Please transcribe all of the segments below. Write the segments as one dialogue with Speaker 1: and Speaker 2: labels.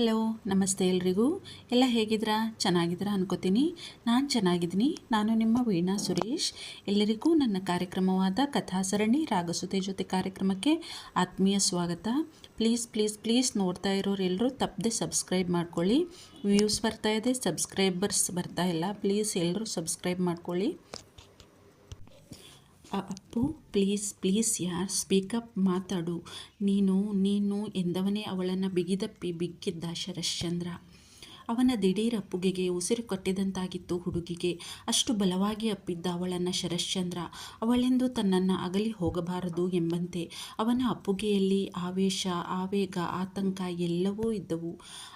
Speaker 1: Hello, ನಮಸ್ತೆ ಎಲ್ರಿಗೂ. ಎಲ್ಲ ಹೇಗಿದ್ದೀರಾ? ಚೆನ್ನಾಗಿದ್ದೀರಾ ಅನ್ಕೋತೀನಿ. ನಾನು ಚೆನ್ನಾಗಿದ್ದೀನಿ. ನಾನು ನಿಮ್ಮ ವೀಣಾ ಸುರೇಶ್. ಎಲ್ಲರಿಗೂ ನನ್ನ ಕಾರ್ಯಕ್ರಮವಾದ ಕಥಾಸರಣಿ ರಾಗಸುತೆ ಜೊತೆ ಕಾರ್ಯಕ್ರಮಕ್ಕೆ ಆತ್ಮೀಯ ಸ್ವಾಗತ. ಪ್ಲೀಸ್ ಪ್ಲೀಸ್ ಪ್ಲೀಸ್ ನೋಡ್ತಾ ಇರೋರೆಲ್ಲರೂ ತಪ್ಪದೆ ಸಬ್ಸ್ಕ್ರೈಬ್ ಮಾಡ್ಕೊಳ್ಳಿ. ವ್ಯೂಸ್ ಬರ್ತಾ ಇದೆ, ಸಬ್ಸ್ಕ್ರೈಬರ್ಸ್ ಬರ್ತಾ ಇಲ್ಲ. ಪ್ಲೀಸ್ ಎಲ್ಲರೂ ಸಬ್ಸ್ಕ್ರೈಬ್ ಮಾಡ್ಕೊಳ್ಳಿ. ಅಪ್ಪು ಪ್ಲೀಸ್ ಪ್ಲೀಸ್ ಯಾರ್ ಸ್ಪೀಕಪ್ ಮಾತಾಡು. ನೀನು ನೀನು ಎಂದವನೇ ಅವಳನ್ನು ಬಿಗಿದಪ್ಪಿ ಬಿಕ್ಕಿದ್ದ ಶರಶ್ಚಂದ್ರ. ಅವನ ದಿಢೀರ್ ಅಪ್ಪುಗೆಗೆ ಉಸಿರು ಕಟ್ಟಿದಂತಾಗಿತ್ತು ಹುಡುಗಿಗೆ. ಅಷ್ಟು ಬಲವಾಗಿ ಅಪ್ಪಿದ್ದ ಅವಳನ್ನು ಶರಶ್ಚಂದ್ರ, ಅವಳೆಂದು ತನ್ನನ್ನು ಅಗಲಿ ಹೋಗಬಾರದು ಎಂಬಂತೆ ಅವನ ಅಪ್ಪುಗೆಯಲ್ಲಿ ಆವೇಶ, ಆವೇಗ, ಆತಂಕ ಎಲ್ಲವೂ ಇದ್ದವು.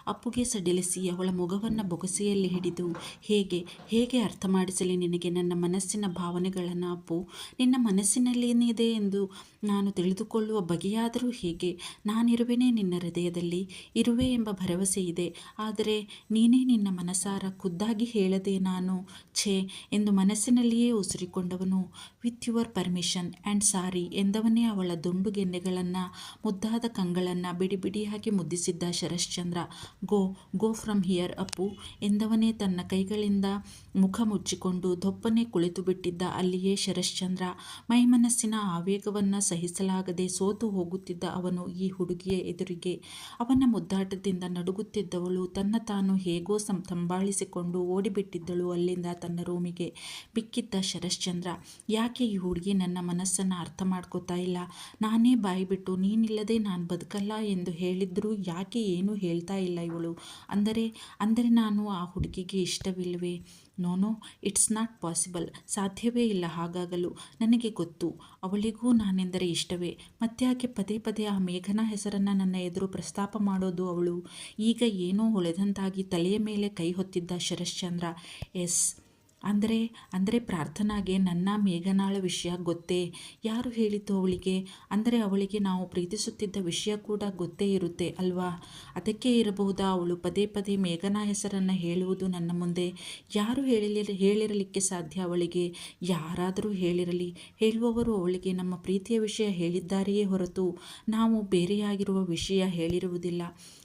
Speaker 1: ಅಪ್ಪುಗೆ ಸಡಿಲಿಸಿ ಅವಳ ಮೊಗವನ್ನು ಬೊಗಸೆಯಲ್ಲಿ ಹಿಡಿದು, ಹೇಗೆ ಹೇಗೆ ಅರ್ಥ ಮಾಡಿಸಲಿ ನಿನಗೆ ನನ್ನ ಮನಸ್ಸಿನ ಭಾವನೆಗಳನ್ನು ಅಪ್ಪು? ನಿನ್ನ ಮನಸ್ಸಿನಲ್ಲೇನಿದೆ ಎಂದು ನಾನು ತಿಳಿದುಕೊಳ್ಳುವ ಬಗೆಯಾದರೂ ಹೇಗೆ? ನಾನಿರುವೆನೇ ನಿನ್ನ ಹೃದಯದಲ್ಲಿ, ಇರುವೆ ಎಂಬ ಭರವಸೆ ಇದೆ. ಆದರೆ ನೀನೇ ನಿನ್ನ ಮನಸಾರ ಖುದ್ದಾಗಿ ಹೇಳದೆ ನಾನು ಛೇ ಎಂದು ಮನಸ್ಸಿನಲ್ಲಿಯೇ ಉಸಿರಿಕೊಂಡವನು. With your permission and sorry ಎಂದವನೇ ಅವಳ ದುಂಡು ಗೆನ್ನೆಗಳನ್ನು ಮುದ್ದಾದ ಕಂಗಳನ್ನು ಬಿಡಿ ಬಿಡಿಯಾಗಿ ಮುದ್ದಿಸಿದ್ದ Sharashchandra. Go go from here Appu ಎಂದವನೇ ತನ್ನ ಕೈಗಳಿಂದ ಮುಖ ಮುಚ್ಚಿಕೊಂಡು ದೊಪ್ಪನೆ ಕುಳಿತು ಬಿಟ್ಟಿದ್ದ ಅಲ್ಲಿಯೇ ಶರಶ್ಚಂದ್ರ. ಮೈಮನಸ್ಸಿನ ಆವೇಗವನ್ನು ಸಹಿಸಲಾಗದೆ ಸೋತು ಹೋಗುತ್ತಿದ್ದ ಅವನು ಈ ಹುಡುಗಿಯ ಎದುರಿಗೆ. ಅವನ ಮುದ್ದಾಟದಿಂದ ನಡುಗುತ್ತಿದ್ದವಳು ತನ್ನ ತಾನು ಹೇಗೋ ಸಂ ಓಡಿಬಿಟ್ಟಿದ್ದಳು ಅಲ್ಲಿಂದ ತನ್ನ ರೂಮಿಗೆ. ಬಿಕ್ಕಿದ್ದ ಶರಶ್ಚಂದ್ರ, ಯಾಕೆ ಈ ಹುಡುಗಿ ನನ್ನ ಮನಸ್ಸನ್ನು ಅರ್ಥ ಮಾಡ್ಕೋತಾ ಇಲ್ಲ? ನಾನೇ ಬಾಯಿ ಬಿಟ್ಟು ನೀನಿಲ್ಲದೆ ನಾನು ಬದುಕಲ್ಲ ಎಂದು ಹೇಳಿದ್ರೂ ಯಾಕೆ ಏನೂ ಹೇಳ್ತಾ ಇಲ್ಲ ಇವಳು? ಅಂದರೆ ಅಂದರೆ ನಾನು ಆ ಹುಡುಗಿಗೆ ಇಷ್ಟವಿಲ್ಲವೇ no no, it's not possible. ಸಾಧ್ಯವೇ ಇಲ್ಲ ಹಾಗಾಗಲು. ನನಗೆ ಗೊತ್ತು. ಅವಳಿಗೂ ನಾನೆಂದರೆ ಇಷ್ಟವೇ. ಮತ್ತ್ಯಾಕೆ ಪದೇ ಪದೇ ಆ ಮೇಘನಾ ಹೆಸರನ್ನು ನನ್ನ ಎದುರು ಪ್ರಸ್ತಾಪ ಮಾಡೋದು ಅವಳು. ಈಗ ಏನೋ ಹೊಳೆದಂತಾಗಿ ತಲೆಯ ಮೇಲೆ ಕೈ ಹೊತ್ತಿದ್ದ ಶರಶ್ಚಂದ್ರ, ಎಸ್ ಅಂದರೆ ಅಂದರೆ ಪ್ರಾರ್ಥನಾಗೆ ನನ್ನ ಮೇಘನಾಳ ವಿಷಯ ಗೊತ್ತೇ? ಯಾರು ಹೇಳಿತು ಅವಳಿಗೆ? ಅಂದರೆ ಅವಳಿಗೆ ನಾವು ಪ್ರೀತಿಸುತ್ತಿದ್ದ ವಿಷಯ ಕೂಡ ಗೊತ್ತೇ ಇರುತ್ತೆ ಅಲ್ವಾ? ಅದಕ್ಕೆ ಇರಬಹುದಾ? ಅವಳು ಪದೇ ಪದೇ ಮೇಘನಾ ಹೆಸರನ್ನು ಹೇಳುವುದು ನನ್ನ ಮುಂದೆ. ಯಾರು ಹೇಳಿ ಹೇಳಿರಲಿಕ್ಕೆ ಸಾಧ್ಯ ಅವಳಿಗೆ? ಯಾರಾದರೂ ಹೇಳಿರಲಿ. ಹೇಳುವವರು ಅವಳಿಗೆ ನಮ್ಮ ಪ್ರೀತಿಯ ವಿಷಯ ಹೇಳಿದ್ದಾರೆಯೇ ಹೊರತು ನಾವು ಬೇರೆಯಾಗಿರುವ ವಿಷಯ ಹೇಳಿರುವುದಿಲ್ಲ.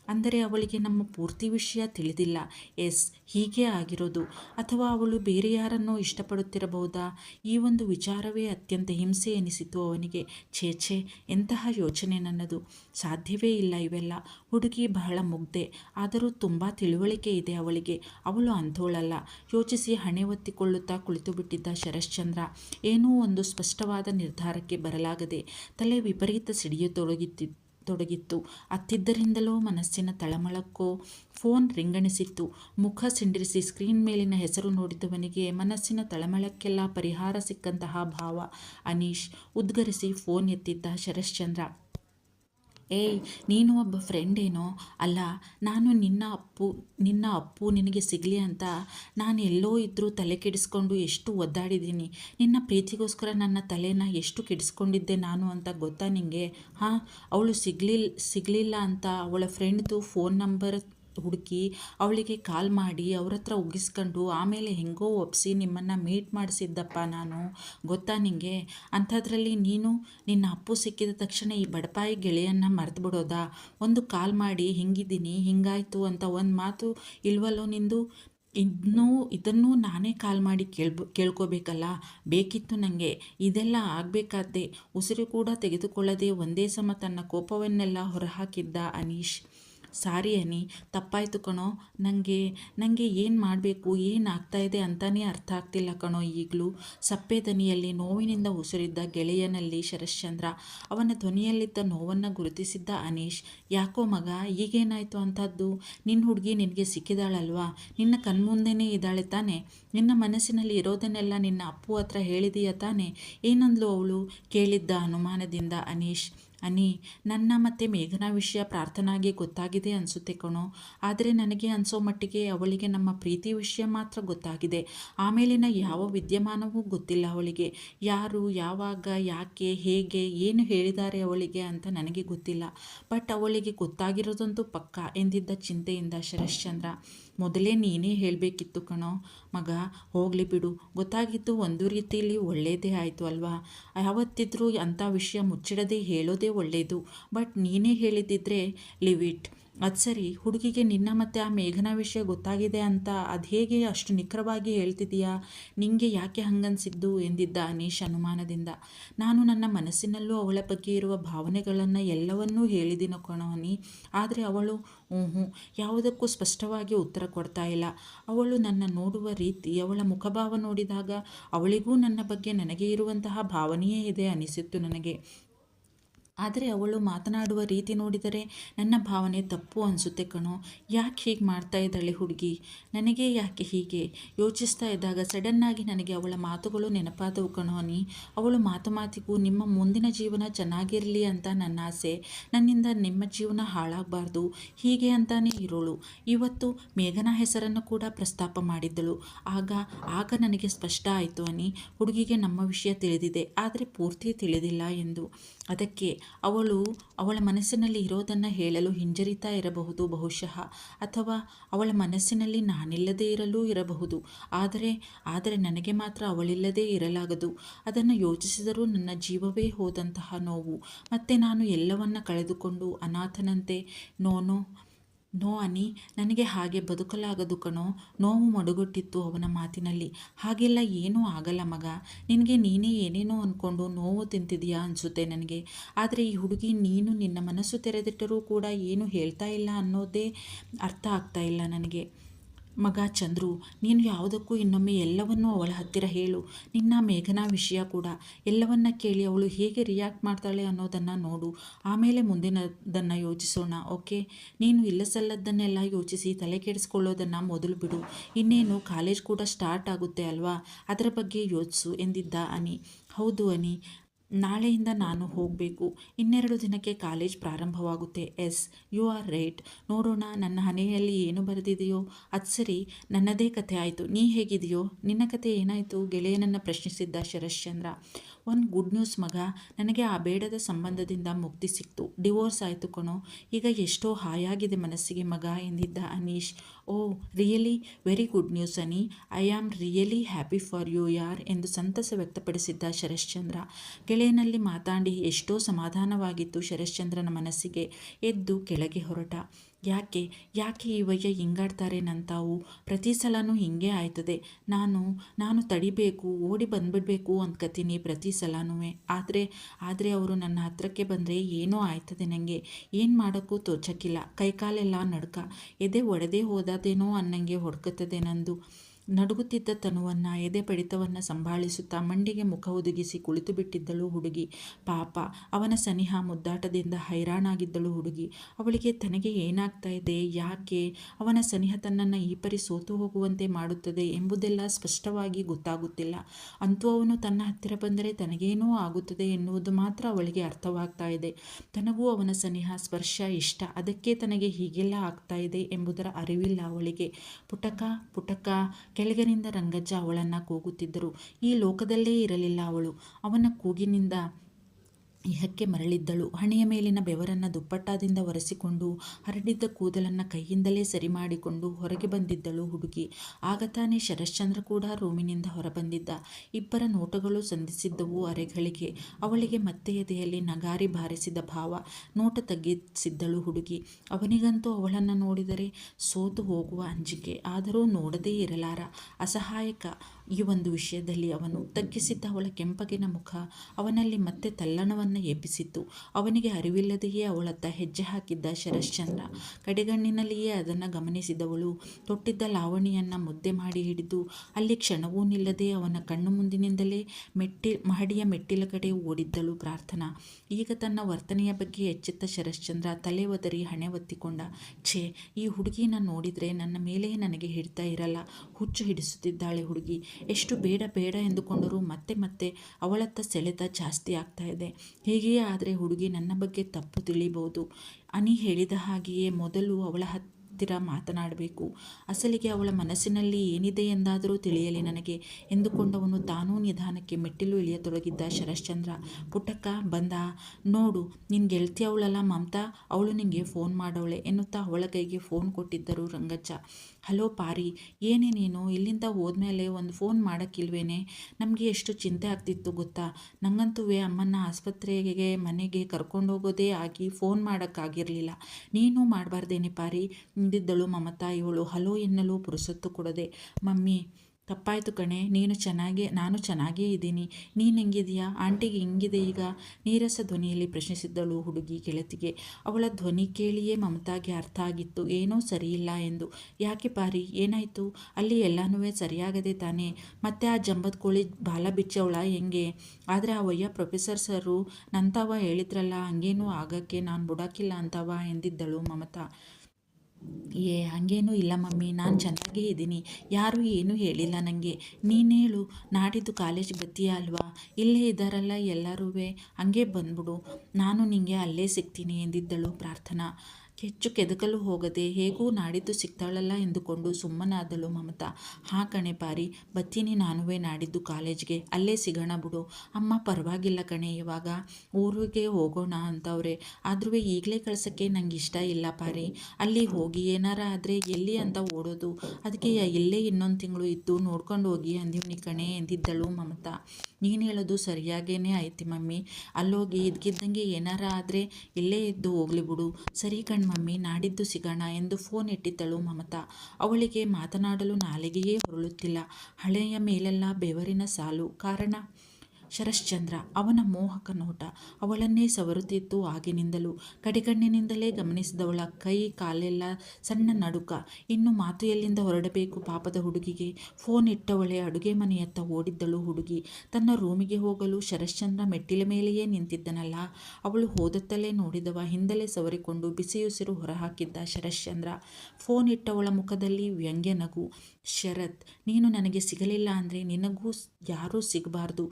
Speaker 1: ಅಂದರೆ ಅವಳಿಗೆ ನಮ್ಮ ಪೂರ್ತಿ ವಿಷಯ ತಿಳಿದಿಲ್ಲ. ಎಸ್, ಹೀಗೆ ಆಗಿರೋದು. ಅಥವಾ ಅವಳು ಬೇರೆ ಯಾರನ್ನೋ ಇಷ್ಟಪಡುತ್ತಿರಬಹುದಾ? ಈ ಒಂದು ವಿಚಾರವೇ ಅತ್ಯಂತ ಹಿಂಸೆ ಎನಿಸಿತು ಅವನಿಗೆ. ಛೇ ಎಂತಹ ಯೋಚನೆ ನನ್ನದು. ಸಾಧ್ಯವೇ ಇಲ್ಲ ಇವೆಲ್ಲ. ಹುಡುಗಿ ಬಹಳ ಮುಗ್ಧೆ. ಆದರೂ ತುಂಬ ತಿಳುವಳಿಕೆ ಇದೆ ಅವಳಿಗೆ. ಅವಳು ಅಂಥೋಳಲ್ಲ ಯೋಚಿಸಿ ಹಣೆ ಒತ್ತಿಕೊಳ್ಳುತ್ತಾ ಕುಳಿತು ಬಿಟ್ಟಿದ್ದ ಶರಶ್ಚಂದ್ರ. ಏನೂ ಒಂದು ಸ್ಪಷ್ಟವಾದ ನಿರ್ಧಾರಕ್ಕೆ ಬರಲಾಗದೆ ತಲೆ ವಿಪರೀತ ಸಿಡಿಯತೊಡಗಿತ್ತಿತ್ತು ತೊಡಗಿತ್ತು. ಅತ್ತಿದ್ದರಿಂದಲೋ ಮನಸ್ಸಿನ ತಳಮಳಕ್ಕೋ ಫೋನ್ ರಿಂಗಣಿಸಿತ್ತು. ಮುಖ ಸಿಂಡಿರಿಸಿ ಸ್ಕ್ರೀನ್ ಮೇಲಿನ ಹೆಸರು ನೋಡಿದವನಿಗೆ ಮನಸ್ಸಿನ ತಳಮಳಕ್ಕೆಲ್ಲ ಪರಿಹಾರ ಸಿಕ್ಕಂತಹ ಭಾವ. ಅನೀಶ್ ಉದ್ಗರಿಸಿ ಫೋನ್ ಎತ್ತಿದ್ದ ಶರಶ್ಚಂದ್ರ. ಏಯ್, ನೀನು ಒಬ್ಬ ಫ್ರೆಂಡ್ ಏನೋ? ಅಲ್ಲ, ನಾನು ನಿನ್ನ ಅಪ್ಪು ನಿನ್ನ ಅಪ್ಪು ನಿನಗೆ ಸಿಗಲಿ ಅಂತ ನಾನು ಎಲ್ಲೋ ಇದ್ದರೂ ತಲೆ ಕೆಡಿಸ್ಕೊಂಡು ಎಷ್ಟು ಒದ್ದಾಡಿದ್ದೀನಿ. ನಿನ್ನ ಪ್ರೀತಿಗೋಸ್ಕರ ನನ್ನ ತಲೆನ ಎಷ್ಟು ಕೆಡಿಸ್ಕೊಂಡಿದ್ದೆ ನಾನು ಅಂತ ಗೊತ್ತಾ ನಿನಗೆ ಹಾಂ, ಅವಳು ಸಿಗಲಿಲ್ಲ ಸಿಗಲಿಲ್ಲ ಅಂತ ಅವಳ ಫ್ರೆಂಡ್ದು ಫೋನ್ ನಂಬರ್ ಹುಡುಕಿ ಅವಳಿಗೆ ಕಾಲ್ ಮಾಡಿ ಅವ್ರ ಹತ್ರ ಉಗಿಸ್ಕೊಂಡು, ಆಮೇಲೆ ಹೆಂಗೋ ಒಪ್ಪಿಸಿ ನಿಮ್ಮನ್ನು ಮೀಟ್ ಮಾಡಿಸಿದ್ದಪ್ಪ ನಾನು. ಗೊತ್ತಾ ನಿಂಗೆ? ಅಂಥದ್ರಲ್ಲಿ ನೀನು ನಿನ್ನ ಅಪ್ಪು ಸಿಕ್ಕಿದ ತಕ್ಷಣ ಈ ಬಡಪಾಯಿ ಗೆಳೆಯನ್ನು ಮರೆತು ಬಿಡೋದಾ ಒಂದು ಕಾಲ್ ಮಾಡಿ, ಹಿಂಗಿದ್ದೀನಿ, ಹಿಂಗಾಯಿತು ಅಂತ ಒಂದು ಮಾತು ಇಲ್ವಲ್ಲೋ ನಿಂದು? ಇನ್ನೂ ಇದನ್ನೂ ನಾನೇ ಕಾಲ್ ಮಾಡಿ ಕೇಳ್ಬ, ಕೇಳ್ಕೋಬೇಕಲ್ಲ? ಬೇಕಿತ್ತು ನನಗೆ ಇದೆಲ್ಲ ಆಗಬೇಕಾದ್ದೆ. ಉಸಿರು ಕೂಡ ತೆಗೆದುಕೊಳ್ಳದೆ ಒಂದೇ ಸಮ ತನ್ನ ಕೋಪವನ್ನೆಲ್ಲ ಹೊರಹಾಕಿದ್ದ ಅನೀಶ್. ಸಾರಿ ಅನಿ, ತಪ್ಪಾಯಿತು ಕಣೋ. ನನಗೆ ನನಗೆ ಏನು ಮಾಡಬೇಕು, ಏನು ಆಗ್ತಾಯಿದೆ ಅಂತಲೇ ಅರ್ಥ ಆಗ್ತಿಲ್ಲ ಕಣೋ ಈಗಲೂ. ಸಪ್ಪೆ ದನಿಯಲ್ಲಿ ನೋವಿನಿಂದ ಉಸಿರಿದ್ದ ಗೆಳೆಯನಲ್ಲಿ ಶರಶ್ಚಂದ್ರ, ಅವನ ಧ್ವನಿಯಲ್ಲಿದ್ದ ನೋವನ್ನು ಗುರುತಿಸಿದ್ದ ಅನೀಶ್, ಯಾಕೋ ಮಗ, ಈಗೇನಾಯಿತು ಅಂಥದ್ದು? ನಿನ್ನ ಹುಡುಗಿ ನಿನಗೆ ಸಿಕ್ಕಿದಾಳಲ್ವಾ? ನಿನ್ನ ಕಣ್ಮುಂದೆನೇ ಇದ್ದಾಳೆ ತಾನೆ? ನಿನ್ನ ಮನಸ್ಸಿನಲ್ಲಿ ಇರೋದನ್ನೆಲ್ಲ ನಿನ್ನ ಅಪ್ಪು ಹತ್ರ ಹೇಳಿದೀಯ ತಾನೆ? ಏನಂದ್ಲು ಅವಳು ಕೇಳಿದ್ದ ಅನುಮಾನದಿಂದ ಅನೀಶ್. ಅನಿ, ನನ್ನ ಮತ್ತು ಮೇಘನಾ ವಿಷಯ ಪ್ರಾರ್ಥನಾಗೆ ಗೊತ್ತಾಗಿದೆ ಅನಿಸುತ್ತೆ ಕಣೋ. ಆದರೆ ನನಗೆ ಅನಿಸೋ ಮಟ್ಟಿಗೆ ಅವಳಿಗೆ ನಮ್ಮ ಪ್ರೀತಿ ವಿಷಯ ಮಾತ್ರ ಗೊತ್ತಾಗಿದೆ. ಆಮೇಲಿನ ಯಾವ ವಿದ್ಯಮಾನವೂ ಗೊತ್ತಿಲ್ಲ ಅವಳಿಗೆ. ಯಾರು, ಯಾವಾಗ, ಯಾಕೆ, ಹೇಗೆ, ಏನು ಹೇಳಿದ್ದಾರೆ ಅವಳಿಗೆ ಅಂತ ನನಗೆ ಗೊತ್ತಿಲ್ಲ. ಬಟ್ ಅವಳಿಗೆ ಗೊತ್ತಾಗಿರೋದಂತೂ ಪಕ್ಕ ಎಂದಿದ್ದ ಚಿಂತೆಯಿಂದ ಶರಶ್ಚಂದ್ರ. ಮೊದಲೇ ನೀನೇ ಹೇಳಬೇಕಿತ್ತು ಕಣೋ. ಮಗ, ಹೋಗಲಿ ಬಿಡು. ಗೊತ್ತಾಗಿದ್ದು ಒಂದು ರೀತಿಯಲ್ಲಿ ಒಳ್ಳೆಯದೇ ಆಯಿತು ಅಲ್ವಾ? ಯಾವತ್ತಿದ್ರೂ ಅಂಥ ವಿಷಯ ಮುಚ್ಚಿಡದೆ ಹೇಳೋದೇ ಒಳ್ಳೆಯದು ಬಟ್ ನೀನೇ ಹೇಳಿದ್ದಿದ್ರೆ ಲಿವಿಟ್ ಅದು ಸರಿ, ಹುಡುಗಿಗೆ ನಿನ್ನ ಮತ್ತು ಆ ಮೇಘನಾ ವಿಷಯ ಗೊತ್ತಾಗಿದೆ ಅಂತ ಅದು ಹೇಗೆ ಅಷ್ಟು ನಿಖರವಾಗಿ ಹೇಳ್ತಿದ್ದೀಯಾ ನಿಂಗೆ ಯಾಕೆ ಹಂಗನ್ಸಿದ್ದು? ಎಂದಿದ್ದ ಅನೀಶ್ ಅನುಮಾನದಿಂದ. ನಾನು ನನ್ನ ಮನಸ್ಸಿನಲ್ಲೂ ಅವಳ ಬಗ್ಗೆ ಇರುವ ಭಾವನೆಗಳನ್ನು ಎಲ್ಲವನ್ನೂ ಹೇಳಿದಿನ ಕಣೋನಿ ಆದರೆ ಅವಳು ಹ್ಞೂ ಯಾವುದಕ್ಕೂ ಸ್ಪಷ್ಟವಾಗಿ ಉತ್ತರ ಕೊಡ್ತಾ ಇಲ್ಲ. ಅವಳು ನನ್ನ ನೋಡುವ ರೀತಿ, ಅವಳ ಮುಖಭಾವ ನೋಡಿದಾಗ ಅವಳಿಗೂ ನನ್ನ ಬಗ್ಗೆ ನನಗೆ ಇರುವಂತಹ ಭಾವನೆಯೇ ಇದೆ ಅನಿಸಿತ್ತು ನನಗೆ. ಆದರೆ ಅವಳು ಮಾತನಾಡುವ ರೀತಿ ನೋಡಿದರೆ ನನ್ನ ಭಾವನೆ ತಪ್ಪು ಅನಿಸುತ್ತೆ ಕಣೋ. ಯಾಕೆ ಹೀಗೆ ಮಾಡ್ತಾ ಇದ್ದಾಳೆ ಹುಡುಗಿ? ನನಗೆ ಯಾಕೆ ಹೀಗೆ? ಯೋಚಿಸ್ತಾ ಇದ್ದಾಗ ಸಡನ್ನಾಗಿ ನನಗೆ ಅವಳ ಮಾತುಗಳು ನೆನಪಾದವು ಕಣೋನಿ ಅವಳು ಮಾತು ಮಾತಿಗೂ ನಿಮ್ಮ ಮುಂದಿನ ಜೀವನ ಚೆನ್ನಾಗಿರಲಿ ಅಂತ ನನ್ನ ಆಸೆ. ನನ್ನಿಂದ ನಿಮ್ಮ ಜೀವನ ಹಾಳಾಗಬಾರ್ದು. ಹೀಗೆ ಅಂತಾನೆ ಇರೋಳು. ಇವತ್ತು ಮೇಘನಾ ಹೆಸರನ್ನು ಕೂಡ ಪ್ರಸ್ತಾಪ ಮಾಡಿದ್ದಳು. ಆಗ ಆಗ ನನಗೆ ಸ್ಪಷ್ಟ ಆಯಿತು ಅನಿ ಹುಡುಗಿಗೆ ನಮ್ಮ ವಿಷಯ ತಿಳಿದಿದೆ. ಆದರೆ ಪೂರ್ತಿ ತಿಳಿದಿಲ್ಲ ಎಂದು. ಅದಕ್ಕೆ ಅವಳು ಅವಳ ಮನಸ್ಸಿನಲ್ಲಿ ಇರೋದನ್ನು ಹೇಳಲು ಹಿಂಜರಿತಾ ಇರಬಹುದು ಬಹುಶಃ, ಅಥವಾ ಅವಳ ಮನಸ್ಸಿನಲ್ಲಿ ನಾನಿಲ್ಲದೇ ಇರಲೂ ಇರಬಹುದು. ಆದರೆ ಆದರೆ ನನಗೆ ಮಾತ್ರ ಅವಳಿಲ್ಲದೇ ಇರಲಾಗದು. ಅದನ್ನು ಯೋಚಿಸಿದರೂ ನನ್ನ ಜೀವವೇ ಹೋದಂತಹ ನೋವು. ಮತ್ತೆ ನಾನು ಎಲ್ಲವನ್ನ ಕಳೆದುಕೊಂಡು ಅನಾಥನಂತೆ ನೋನೋ ನೋ ಅನಿ ನನಗೆ ಹಾಗೆ ಬದುಕಲಾಗದು ಕಣೋ. ನೋವು ಮಡುಗೊಟ್ಟಿತ್ತು ಅವನ ಮಾತಿನಲ್ಲಿ. ಹಾಗೆಲ್ಲ ಏನೂ ಆಗಲ್ಲ ಮಗ. ನಿನಗೆ ನೀನೇ ಏನೇನೋ ಅಂದ್ಕೊಂಡು ನೋವು ತಿಂತಿದೆಯಾ ಅನಿಸುತ್ತೆ ನನಗೆ. ಆದರೆ ಈ ಹುಡುಗಿ ನೀನು ನಿನ್ನ ಮನಸ್ಸು ತೆರೆದಿಟ್ಟರೂ ಕೂಡ ಏನು ಹೇಳ್ತಾ ಇಲ್ಲ ಅನ್ನೋದೇ ಅರ್ಥ ಆಗ್ತಾ ಇಲ್ಲ ನನಗೆ. ಮಗ ಚಂದ್ರು, ನೀನು ಯಾವುದಕ್ಕೂ ಇನ್ನೊಮ್ಮೆ ಎಲ್ಲವನ್ನೂ ಅವಳ ಹತ್ತಿರ ಹೇಳು. ನಿನ್ನ ಮೇಘನಾ ವಿಷಯ ಕೂಡ. ಎಲ್ಲವನ್ನ ಕೇಳಿ ಅವಳು ಹೇಗೆ ರಿಯಾಕ್ಟ್ ಮಾಡ್ತಾಳೆ ಅನ್ನೋದನ್ನು ನೋಡು. ಆಮೇಲೆ ಮುಂದಿನದನ್ನು ಯೋಚಿಸೋಣ ಓಕೆ ನೀನು ಇಲ್ಲ ಸಲ್ಲದ್ದನ್ನೆಲ್ಲ ಯೋಚಿಸಿ ತಲೆ ಕೆಡಿಸ್ಕೊಳ್ಳೋದನ್ನು ಮೊದಲು ಬಿಡು. ಇನ್ನೇನು ಕಾಲೇಜ್ ಕೂಡ ಸ್ಟಾರ್ಟ್ ಆಗುತ್ತೆ ಅಲ್ವಾ? ಅದರ ಬಗ್ಗೆ ಯೋಚಿಸು ಎಂದಿದ್ದ ಅನಿ. ಹೌದು ಅನಿ ನಾಳೆಯಿಂದ ನಾನು ಹೋಗಬೇಕು. ಇನ್ನೆರಡು ದಿನಕ್ಕೆ college ಪ್ರಾರಂಭವಾಗುತ್ತೆ. Yes, you are right. ನೋಡೋಣ, ನನ್ನ ಹಣೆಯಲ್ಲಿ ಏನು ಬರೆದಿದೆಯೋ? ಅದು ಸರಿ, ನನ್ನದೇ ಕಥೆ ಆಯಿತು. ನೀ ಹೇಗಿದೆಯೋ? ನಿನ್ನ ಕತೆ ಏನಾಯಿತು? ಗೆಳೆಯನನ್ನು ಪ್ರಶ್ನಿಸಿದ್ದ ಶರಶ್ಚಂದ್ರ. ಒಂದು ಗುಡ್ ನ್ಯೂಸ್ ಮಗ, ನನಗೆ ಆ ಬೇಡದ ಸಂಬಂಧದಿಂದ ಮುಕ್ತಿ ಸಿಕ್ತು. ಡಿವೋರ್ಸ್ ಆಯಿತು ಕಣೋ. ಈಗ ಎಷ್ಟೋ ಹಾಯಾಗಿದೆ ಮನಸ್ಸಿಗೆ ಮಗ ಎಂದಿದ್ದ Aneesh. Oh, really? Very good news Ani. I am really happy for you ಯಾರ್ ಎಂದು ಸಂತಸ ವ್ಯಕ್ತಪಡಿಸಿದ್ದ ಶರಶ್ಚಂದ್ರ. ಗೆಳೆಯನಲ್ಲಿ ಮಾತಾಡಿ ಎಷ್ಟೋ ಸಮಾಧಾನವಾಗಿತ್ತು ಶರಶ್ಚಂದ್ರನ ಮನಸ್ಸಿಗೆ. ಎದ್ದು ಕೆಳಗೆ ಹೊರಟ. ಯಾಕೆ ಯಾಕೆ ಈ ವಯ್ಯ ಹಿಂಗಾಡ್ತಾರೆ ತಾವು ಪ್ರತಿ ಸಲನೂ ಹಿಂಗೆ ಆಯ್ತದೆ. ನಾನು ನಾನು ತಡಿಬೇಕು, ಓಡಿ ಬಂದ್ಬಿಡ್ಬೇಕು ಅಂದ್ಕತೀನಿ ಪ್ರತಿ ಸಲನೂ ಆದರೆ ಆದರೆ ಅವರು ನನ್ನ ಹತ್ರಕ್ಕೆ ಬಂದರೆ ಏನೋ ಆಯ್ತದೆ ನನಗೆ ಏನು ಮಾಡೋಕ್ಕೂ ತೋಚಕ್ಕಿಲ್ಲ. ಕೈಕಾಲೆಲ್ಲ ನಡ್ಕ. ಎದೆ ಒಡೆದೇ ಹೋದದೇನೋ ಅನ್ನಂಗೆ ಹೊಡ್ಕತ್ತದೆ ನಂದು. ನಡುಗುತ್ತಿದ್ದ ತನುವನ್ನು, ಎದೆ ಪಡಿತವನ್ನು ಸಂಭಾಳಿಸುತ್ತಾ ಮಂಡಿಗೆ ಮುಖ ಒದಗಿಸಿ ಕುಳಿತು ಬಿಟ್ಟಿದ್ದಳು ಹುಡುಗಿ. ಪಾಪ, ಅವನ ಸನಿಹ ಮುದ್ದಾಟದಿಂದ ಹೈರಾಣಾಗಿದ್ದಳು ಹುಡುಗಿ. ಅವಳಿಗೆ ತನಗೆ ಏನಾಗ್ತಾ ಇದೆ, ಯಾಕೆ? ಅವನ ಸನಿಹ ತನ್ನನ್ನು ಈ ಪರಿ ಸೋತು ಹೋಗುವಂತೆ ಮಾಡುತ್ತದೆ ಎಂಬುದೆಲ್ಲ ಸ್ಪಷ್ಟವಾಗಿ ಗೊತ್ತಾಗುತ್ತಿಲ್ಲ. ಅಂತೂ ಅವನು ತನ್ನ ಹತ್ತಿರ ಬಂದರೆ ತನಗೇನೋ ಆಗುತ್ತದೆ ಎನ್ನುವುದು ಮಾತ್ರ ಅವಳಿಗೆ ಅರ್ಥವಾಗ್ತಾ ಇದೆ. ತನಗೂ ಅವನ ಸನಿಹ ಸ್ಪರ್ಶ ಇಷ್ಟ, ಅದಕ್ಕೆ ತನಗೆ ಹೀಗೆಲ್ಲ ಆಗ್ತಾ ಇದೆ ಎಂಬುದರ ಅರಿವಿಲ್ಲ ಅವಳಿಗೆ. ಪುಟಕ ಪುಟಕ ಕೆಳಗಿನಿಂದ ರಂಗಜ್ಜ ಅವಳನ್ನು ಕೂಗುತ್ತಿದ್ದರು. ಈ ಲೋಕದಲ್ಲೇ ಇರಲಿಲ್ಲ ಅವಳು. ಅವನ ಕೂಗಿನಿಂದ ಇಹಕ್ಕೆ ಮರಳಿದ್ದಳು. ಹಣೆಯ ಮೇಲಿನ ಬೆವರನ್ನು ದುಪ್ಪಟ್ಟಾದಿಂದ ಒರೆಸಿಕೊಂಡು ಹರಡಿದ್ದ ಕೂದಲನ್ನು ಕೈಯಿಂದಲೇ ಸರಿ ಮಾಡಿಕೊಂಡು ಹೊರಗೆ ಬಂದಿದ್ದಳು ಹುಡುಗಿ. ಆಗ ತಾನೇ ಶರಶ್ಚಂದ್ರ ಕೂಡ ರೂಮಿನಿಂದ ಹೊರಬಂದಿದ್ದ. ಇಬ್ಬರ ನೋಟಗಳು ಸಂಧಿಸಿದ್ದವು ಅರೆಗಳಿಗೆ. ಅವಳಿಗೆ ಮತ್ತೆ ಎದೆಯಲ್ಲಿ ನಗಾರಿ ಬಾರಿಸಿದ ಭಾವ ನೋಟ ತಗ್ಗಿಸಿದ್ದಳು ಹುಡುಗಿ. ಅವನಿಗಂತೂ ಅವಳನ್ನು ನೋಡಿದರೆ ಸೋತು ಹೋಗುವ ಅಂಜಿಕೆ. ಆದರೂ ನೋಡದೇ ಇರಲಾರ. ಅಸಹಾಯಕ. ಈ ಒಂದು ವಿಷಯದಲ್ಲಿ ಅವನು ತಗ್ಗಿಸಿದ್ದ ಅವಳ ಕೆಂಪಗಿನ ಮುಖ ಅವನಲ್ಲಿ ಮತ್ತೆ ತಲ್ಲಣವನ್ನು ಎಬ್ಬಿಸಿತ್ತು ಅವನಿಗೆ ಅರಿವಿಲ್ಲದೆಯೇ ಅವಳತ್ತ ಹೆಜ್ಜೆ ಹಾಕಿದ್ದ ಶರಶ್ಚಂದ್ರ. ಕಡೆಗಣ್ಣಿನಲ್ಲಿಯೇ ಅದನ್ನು ಗಮನಿಸಿದವಳು, ತೊಟ್ಟಿದ್ದ ಲಾವಣಿಯನ್ನು ಮುದ್ದೆ ಮಾಡಿ ಹಿಡಿದು ಅಲ್ಲಿ ಕ್ಷಣವೂ ನಿಲ್ಲದೆ ಅವನ ಕಣ್ಣು ಮುಂದಿನಿಂದಲೇ ಮೆಟ್ಟಿ, ಮಹಡಿಯ ಮೆಟ್ಟಿಲ ಕಡೆ ಓಡಿದ್ದಳು ಪ್ರಾರ್ಥನಾ. ಈಗ ತನ್ನ ವರ್ತನೆಯ ಬಗ್ಗೆ ಎಚ್ಚೆತ್ತ ಶರಶ್ಚಂದ್ರ ತಲೆ ಒದರಿ ಹಣೆ ಒತ್ತಿಕೊಂಡ ಛೇ, ಈ ಹುಡುಗಿನ ನೋಡಿದರೆ ನನ್ನ ಮೇಲೆ ನನಗೆ ಹಿಡ್ತಾ ಇರಲ್ಲ. ಹುಚ್ಚು ಹಿಡಿಸುತ್ತಿದ್ದಾಳೆ ಹುಡುಗಿ. ಎಷ್ಟು ಬೇಡ ಬೇಡ ಎಂದುಕೊಂಡರೂ ಮತ್ತೆ ಮತ್ತೆ ಅವಳತ್ತ ಸೆಳೆತ ಜಾಸ್ತಿ ಆಗ್ತಾ ಇದೆ. ಹೀಗೆಯೇ ಆದರೆ ಹುಡುಗಿ ನನ್ನ ಬಗ್ಗೆ ತಪ್ಪು ತಿಳಿಬಹುದು ಅನಿ ಹೇಳಿದ ಹಾಗೆಯೇ ಮೊದಲು ಅವಳ ಹತ್ ಹತ್ತಿರ ಮಾತನಾಡಬೇಕು. ಅಸಲಿಗೆ ಅವಳ ಮನಸ್ಸಿನಲ್ಲಿ ಏನಿದೆ ಎಂದಾದರೂ ತಿಳಿಯಲಿ ನನಗೆ ಎಂದುಕೊಂಡವನು ತಾನೂ ನಿಧಾನಕ್ಕೆ ಮೆಟ್ಟಿಲು ಇಳಿಯತೊಡಗಿದ್ದ ಶರಶ್ಚಂದ್ರ. ಪುಟ್ಟಕ್ಕ ಬಂದ, ನೋಡು ನಿನ್ನ ಗೆಳತಿ ಅವಳಲ್ಲ ಮಮತಾ. ಅವಳು ನಿನಗೆ ಫೋನ್ ಮಾಡವಳೆ ಎನ್ನುತ್ತಾ ಅವಳ ಕೈಗೆ ಫೋನ್ ಕೊಟ್ಟಿದ್ದರು ರಂಗಜ್ಜ. ಹಲೋ ಪಾರಿ, ಏನೇ ನೀನು? ಇಲ್ಲಿಂದ ಹೋದ್ಮೇಲೆ ಒಂದು ಫೋನ್ ಮಾಡೋಕ್ಕಿಲ್ವೇನೆ? ನಮಗೆ ಎಷ್ಟು ಚಿಂತೆ ಆಗ್ತಿತ್ತು ಗೊತ್ತಾ? ನಂಗಂತೂ ಅಮ್ಮನ ಆಸ್ಪತ್ರೆಗೆ, ಮನೆಗೆ ಕರ್ಕೊಂಡು ಹೋಗೋದೇ ಆಗಿ ಫೋನ್ ಮಾಡೋಕ್ಕಾಗಿರಲಿಲ್ಲ. ನೀನು ಮಾಡಬಾರ್ದೇನೆ ಪಾರಿ. ನಿಂದಿದ್ದಳು ಮಮತಾ, ಇವಳು ಹಲೋ ಎನ್ನಲು ಪುರುಸೊತ್ತು ಕೊಡದೆ, ಮಮ್ಮಿ ತಪ್ಪಾಯಿತು ಕಣೆ, ನೀನು ಚೆನ್ನಾಗೇ, ನಾನು ಚೆನ್ನಾಗೇ ಇದ್ದೀನಿ. ನೀನು ಹೆಂಗಿದೆಯಾ ಆಂಟಿಗೆ ಹೆಂಗಿದೆ ಈಗ. ನೀರಸ ಧ್ವನಿಯಲ್ಲಿ ಪ್ರಶ್ನಿಸಿದ್ದಳು ಹುಡುಗಿ ಗೆಳತಿಗೆ. ಅವಳ ಧ್ವನಿ ಕೇಳಿಯೇ ಮಮತಾಗೆ ಅರ್ಥ ಆಗಿತ್ತು. ಏನೋ ಸರಿಯಿಲ್ಲ ಎಂದು. ಯಾಕೆ ಪಾರಿ? ಏನಾಯಿತು? ಅಲ್ಲಿ ಎಲ್ಲನೂ ಸರಿಯಾಗದೆ ತಾನೇ? ಮತ್ತೆ ಆ ಜಂಬದ ಕೋಳಿ ಬಾಲ ಬಿಚ್ಚವಳ ಹೆಂಗೆ? ಆದರೆ ಆ ವಯ್ಯ ಪ್ರೊಫೆಸರ್ ಸರು ನಂತವ ಹೇಳಿದ್ರಲ್ಲ, ಹಂಗೇನೂ ಆಗಕ್ಕೆ ನಾನು ಬಿಡೋಕ್ಕಿಲ್ಲ ಅಂತವ ಎಂದಿದ್ದಳು ಮಮತಾ. ಏ, ಹಾಗೇನೂ ಇಲ್ಲ ಮಮ್ಮಿ. ನಾನು ಚೆನ್ನಾಗೇ ಇದ್ದೀನಿ. ಯಾರೂ ಏನೂ ಹೇಳಿಲ್ಲ ನನಗೆ ನೀನು ಹೇಳು, ನಾಡಿದ್ದು ಕಾಲೇಜ್ ಬತ್ತೀಯ ಅಲ್ವಾ? ಇಲ್ಲೇ ಇದ್ದಾರಲ್ಲ ಎಲ್ಲರೂ ಹಂಗೆ ಬಂದ್ಬಿಡು. ನಾನು ನಿಂಗೆ ಅಲ್ಲೇ ಸಿಗ್ತೀನಿ ಎಂದಿದ್ದಳು ಪ್ರಾರ್ಥನಾ. ಹೆಚ್ಚು ಕೆದಕಲು ಹೋಗದೆ ಹೇಗೂ ನಾಡಿದ್ದು ಸಿಗ್ತಾಳಲ್ಲ ಎಂದುಕೊಂಡು ಸುಮ್ಮನಾದಳು ಮಮತಾ. ಹಾ ಕಣೆ ಪಾರಿ, ಬತ್ತೀನಿ ನಾನುವೇ ನಾಡಿದ್ದು ಕಾಲೇಜ್ಗೆ. ಅಲ್ಲೇ ಸಿಗೋಣ ಬಿಡು. ಅಮ್ಮ ಪರವಾಗಿಲ್ಲ ಕಣೆ ಇವಾಗ. ಊರಿಗೆ ಹೋಗೋಣ ಅಂತವ್ರೆ. ಆದ್ರೂ ಈಗಲೇ ಕಳ್ಸೋಕ್ಕೆ ನಂಗೆ ಇಷ್ಟ ಇಲ್ಲ ಪಾರಿ. ಅಲ್ಲಿ ಹೋಗಿ ಏನಾರ ಆದರೆ ಎಲ್ಲಿ ಅಂತ ಓಡೋದು. ಅದಕ್ಕೆ ಇಲ್ಲೇ ಇನ್ನೊಂದು ತಿಂಗಳು ಇದ್ದು ನೋಡ್ಕೊಂಡು ಹೋಗಿ ಅಂದಿವ್ನಿ ಕಣೆ ಎಂದಿದ್ದಳು ಮಮತಾ. ನೀನು ಹೇಳೋದು ಸರಿಯಾಗೇನೆ ಐತಿ ಮಮ್ಮಿ. ಅಲ್ಲೋಗಿ ಇದ್ಕಿದ್ದಂಗೆ ಏನಾರ ಆದರೆ ಇಲ್ಲೇ ಇದ್ದು ಹೋಗ್ಲಿ ಬಿಡು. ಸರಿ ಕಣ್ ಮಮ್ಮಿ, ನಾಡಿದ್ದು ಸಿಗೋಣ ಎಂದು ಫೋನ್ ಇಟ್ಟಿದ್ದಳು ಮಮತಾ. ಅವಳಿಗೆ ಮಾತನಾಡಲು ನಾಲಿಗೆಯೇ ಹೊರಳುತ್ತಿಲ್ಲ. ಹಳೆಯ ಮೇಲೆಲ್ಲ ಬೆವರಿನ ಸಾಲು. ಕಾರಣ? ಶರಶ್ಚಂದ್ರ ಅವನ ಮೋಹಕ ನೋಟ ಅವಳನ್ನೇ ಸವರುತ್ತಿತ್ತು ಆಗಿನಿಂದಲೂ. ಕಡೆಗಣ್ಣಿನಿಂದಲೇ ಗಮನಿಸಿದವಳ ಕೈ, ಕಾಲೆಲ್ಲ ಸಣ್ಣ ನಡುಕ. ಇನ್ನು ಮಾತು ಎಲ್ಲಿಂದ ಹೊರಡಬೇಕು ಪಾಪದ ಹುಡುಗಿಗೆ? ಫೋನ್ ಇಟ್ಟವಳೆ ಅಡುಗೆ ಮನೆಯತ್ತ ಓಡಿದ್ದಳು ಹುಡುಗಿ. ತನ್ನ ರೂಮಿಗೆ ಹೋಗಲು ಶರಶ್ಚಂದ್ರ ಮೆಟ್ಟಿಲ ಮೇಲೆಯೇ ನಿಂತಿದ್ದನಲ್ಲ. ಅವಳು ಹೋದತ್ತಲೇ ನೋಡಿದವ ಹಿಂದಲೇ ಸವರಿಕೊಂಡು ಬಿಸಿಯುಸಿರು ಹೊರಹಾಕಿದ್ದ ಶರಶ್ಚಂದ್ರ. ಫೋನ್ ಇಟ್ಟವಳ ಮುಖದಲ್ಲಿ ವ್ಯಂಗ್ಯ ನಗು. ಶರತ್, ನೀನು ನನಗೆ ಸಿಗಲಿಲ್ಲ ಅಂದರೆ ನಿನಗೂ ಯಾರೂ ಸಿಗಬಾರ್ದು.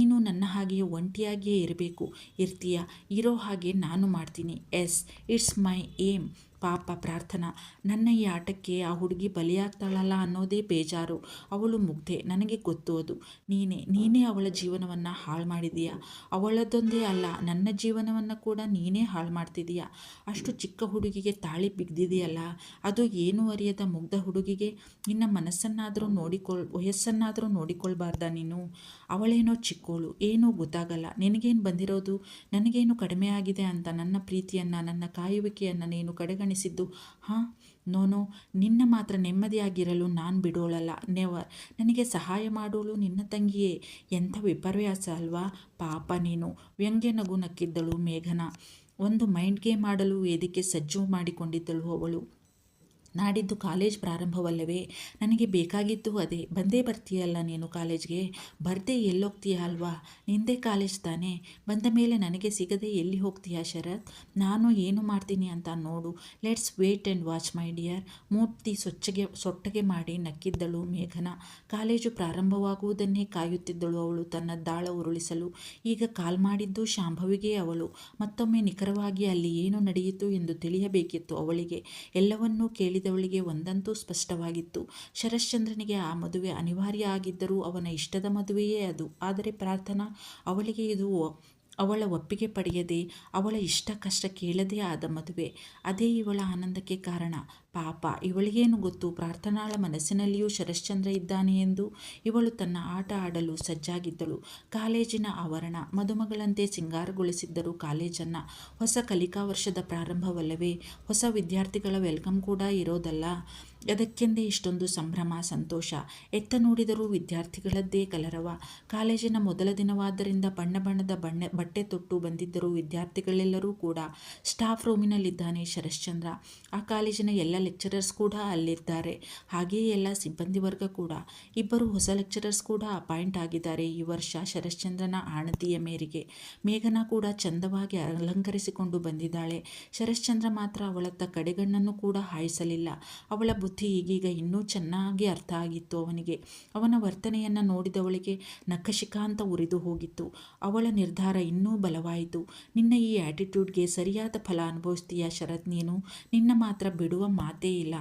Speaker 1: ನೀನು ನನ್ನ ಹಾಗೆಯೇ ಒಂಟಿಯಾಗಿಯೇ ಇರಬೇಕು. ಇರ್ತೀಯ? ಇರೋ ಹಾಗೆ ನಾನು ಮಾಡ್ತೀನಿ. Yes it's my aim. ಪಾಪ ಪ್ರಾರ್ಥನಾ. ನನ್ನ ಈ ಆಟಕ್ಕೆ ಆ ಹುಡುಗಿ ಬಲಿಯಾಗ್ತಾಳಲ್ಲ ಅನ್ನೋದೇ ಬೇಜಾರು. ಅವಳು ಮುಗ್ಧೆ. ನನಗೆ ಗೊತ್ತು ಅದು. ನೀನೇ ನೀನೇ ಅವಳ ಜೀವನವನ್ನು ಹಾಳು ಮಾಡಿದೀಯ? ಅವಳದೊಂದೇ ಅಲ್ಲ, ನನ್ನ ಜೀವನವನ್ನು ಕೂಡ ನೀನೇ ಹಾಳು ಮಾಡ್ತಿದೀಯಾ? ಅಷ್ಟು ಚಿಕ್ಕ ಹುಡುಗಿಗೆ ತಾಳಿ ಬಿಗ್ದಿದೆಯಲ್ಲ? ಅದು ಏನು ಅರಿಯದ ಮುಗ್ಧ ಹುಡುಗಿಗೆ? ನಿನ್ನ ಮನಸ್ಸನ್ನಾದರೂ ನೋಡಿಕೊಳ್, ವಯಸ್ಸನ್ನಾದರೂ ನೋಡಿಕೊಳ್ಬಾರ್ದ ನೀನು? ಅವಳೇನೋ ಚಿಕ್ಕೋಳು, ಏನೂ ಗೊತ್ತಾಗಲ್ಲ. ನಿನಗೇನು ಬಂದಿರೋದು? ನನಗೇನು ಕಡಿಮೆ ಆಗಿದೆ ಅಂತ ನನ್ನ ಪ್ರೀತಿಯನ್ನು, ನನ್ನ ಕಾಯುವಿಕೆಯನ್ನು ನೀನು ಕಡೆಗಣ ಕಾಣಿಸಿದ್ದು ಹಾಂ, ನೋನು, ನಿನ್ನ ಮಾತ್ರ ನೆಮ್ಮದಿಯಾಗಿರಲು ನಾನು ಬಿಡೋಳಲ್ಲ. ನೆವರ್, ನನಗೆ ಸಹಾಯ ಮಾಡೋಳು ನಿನ್ನ ತಂಗಿಯೇ. ಎಂಥ ವಿಪರ್ಯಾಸ ಅಲ್ವಾ? ಪಾಪ ನೀನು. ವ್ಯಂಗ್ಯ ನಗು ನಕ್ಕಿದ್ದಳು ಮೇಘನ. ಒಂದು ಮೈಂಡ್ ಗೇಮ್ ಆಡಲು ವೇದಿಕೆ ಸಜ್ಜು ಮಾಡಿಕೊಂಡಿದ್ದಳು ಅವಳು. ನಾಡಿದ್ದು ಕಾಲೇಜ್ ಪ್ರಾರಂಭವಲ್ಲವೇ? ನನಗೆ ಬೇಕಾಗಿದ್ದು ಅದೇ. ಬಂದೇ ಬರ್ತೀಯಲ್ಲ ನೀನು ಕಾಲೇಜ್ಗೆ? ಬರ್ದೇ ಎಲ್ಲೋಗ್ತೀಯ ಅಲ್ವಾ? ನಿಂದೇ ಕಾಲೇಜ್ ತಾನೇ. ಬಂದ ಮೇಲೆ ನನಗೆ ಸಿಗದೆ ಎಲ್ಲಿ ಹೋಗ್ತೀಯಾ ಶರತ್? ನಾನು ಏನು ಮಾಡ್ತೀನಿ ಅಂತ ನೋಡು. Let's wait and watch, my dear. ಮೂರ್ತಿ ಸ್ವಚ್ಛಗೆ ಸೊಟ್ಟಗೆ ಮಾಡಿ ನಕ್ಕಿದ್ದಳು ಮೇಘನ. ಕಾಲೇಜು ಪ್ರಾರಂಭವಾಗುವುದನ್ನೇ ಕಾಯುತ್ತಿದ್ದಳು ಅವಳು ತನ್ನ ದಾಳ ಉರುಳಿಸಲು. ಈಗ ಕಾಲ್ ಮಾಡಿದ್ದು ಶಾಂಭವಿಗೆ ಅವಳು. ಮತ್ತೊಮ್ಮೆ ನಿಖರವಾಗಿ ಅಲ್ಲಿ ಏನು ನಡೆಯಿತು ಎಂದು ತಿಳಿಯಬೇಕಿತ್ತು ಅವಳಿಗೆ. ಎಲ್ಲವನ್ನೂ ಕೇಳಿ ಕೇಳಿದವಳಿಗೆ ಒಂದಂತೂ ಸ್ಪಷ್ಟವಾಗಿತ್ತು. ಶರಶ್ಚಂದ್ರನಿಗೆ ಆ ಮದುವೆ ಅನಿವಾರ್ಯ ಆಗಿದ್ದರೂ ಅವನ ಇಷ್ಟದ ಮದುವೆಯೇ ಅದು. ಆದರೆ ಪ್ರಾರ್ಥನಾ, ಅವಳಿಗೆ ಇದು ಅವಳ ಒಪ್ಪಿಗೆ ಪಡೆಯದೆ, ಅವಳ ಇಷ್ಟ ಕಷ್ಟ ಕೇಳದೇ ಆದ ಮದುವೆ. ಅದೇ ಇವಳ ಆನಂದಕ್ಕೆ ಕಾರಣ. ಪಾಪ, ಇವಳಿಗೇನು ಗೊತ್ತು? ಪ್ರಾರ್ಥನಾಳ ಮನಸ್ಸಿನಲ್ಲಿಯೂ ಶರಶ್ಚಂದ್ರ ಇದ್ದಾನೆ ಎಂದು. ಇವಳು ತನ್ನ ಆಟ ಆಡಲು ಸಜ್ಜಾಗಿದ್ದಳು. ಕಾಲೇಜಿನ ಆವರಣ, ಮದುಮಗಳಂತೆ ಸಿಂಗಾರಗೊಳಿಸಿದ್ದರು ಕಾಲೇಜನ್ನು. ಹೊಸ ಕಲಿಕಾ ವರ್ಷದ ಪ್ರಾರಂಭವಲ್ಲವೇ? ಹೊಸ ವಿದ್ಯಾರ್ಥಿಗಳ ವೆಲ್ಕಮ್ ಕೂಡ ಇರೋದಲ್ಲ? ಅದಕ್ಕೆಂದೇ ಇಷ್ಟೊಂದು ಸಂಭ್ರಮ, ಸಂತೋಷ? ಎತ್ತ ನೋಡಿದರೂ ವಿದ್ಯಾರ್ಥಿಗಳದ್ದೇ ಕಲರವ? ಕಾಲೇಜಿನ ಮೊದಲ ದಿನವಾದ್ದರಿಂದ ಬಣ್ಣ ಬಣ್ಣದ ಬಣ್ಣ, ಬಟ್ಟೆ ತೊಟ್ಟು ಬಂದಿದ್ದರು ವಿದ್ಯಾರ್ಥಿಗಳೆಲ್ಲರೂ ಕೂಡ. ಸ್ಟಾಫ್ ರೂಮಿನಲ್ಲಿದ್ದಾನೆ ಶರಶ್ಚಂದ್ರ. ಆ ಕಾಲೇಜಿನ ಎಲ್ಲ ಲೆಕ್ಚರರ್ಸ್ ಕೂಡ ಅಲ್ಲಿದ್ದಾರೆ. ಹಾಗೆಯೇ ಎಲ್ಲ ಸಿಬ್ಬಂದಿ ವರ್ಗ ಕೂಡ. ಇಬ್ಬರು ಹೊಸ ಲೆಕ್ಚರರ್ಸ್ ಕೂಡ ಅಪಾಯಿಂಟ್ ಆಗಿದ್ದಾರೆ ಈ ವರ್ಷ ಶರಶ್ಚಂದ್ರನ ಆಣತಿಯ ಮೇರೆಗೆ. ಮೇಘನ ಕೂಡ ಚಂದವಾಗಿ ಅಲಂಕರಿಸಿಕೊಂಡು ಬಂದಿದ್ದಾಳೆ. ಶರಶ್ಚಂದ್ರ ಮಾತ್ರ ಅವಳತ್ತ ಕಡೆಗಣ್ಣನ್ನು ಕೂಡ ಹಾಯಿಸಲಿಲ್ಲ. ಅವಳ ಬುದ್ಧಿ ಈಗೀಗ ಇನ್ನೂ ಚೆನ್ನಾಗಿ ಅರ್ಥ ಆಗಿತ್ತು ಅವನಿಗೆ. ಅವನ ವರ್ತನೆಯನ್ನು ನೋಡಿದವಳಿಗೆ ನಖಶಿಖಾಂತ ಉರಿದು ಹೋಗಿತ್ತು. ಅವಳ ನಿರ್ಧಾರ ಇನ್ನೂ ಬಲವಾಯಿತು. ನಿನ್ನ ಈ ಆಟಿಟ್ಯೂಡ್ಗೆ ಸರಿಯಾದ ಫಲ ಅನುಭವಿಸ್ತೀಯ ಶರತ್ ನೀನು? ನಿನ್ನ ಮಾತ್ರ ಬಿಡುವ ಮಾತೇ ಇಲ್ಲ.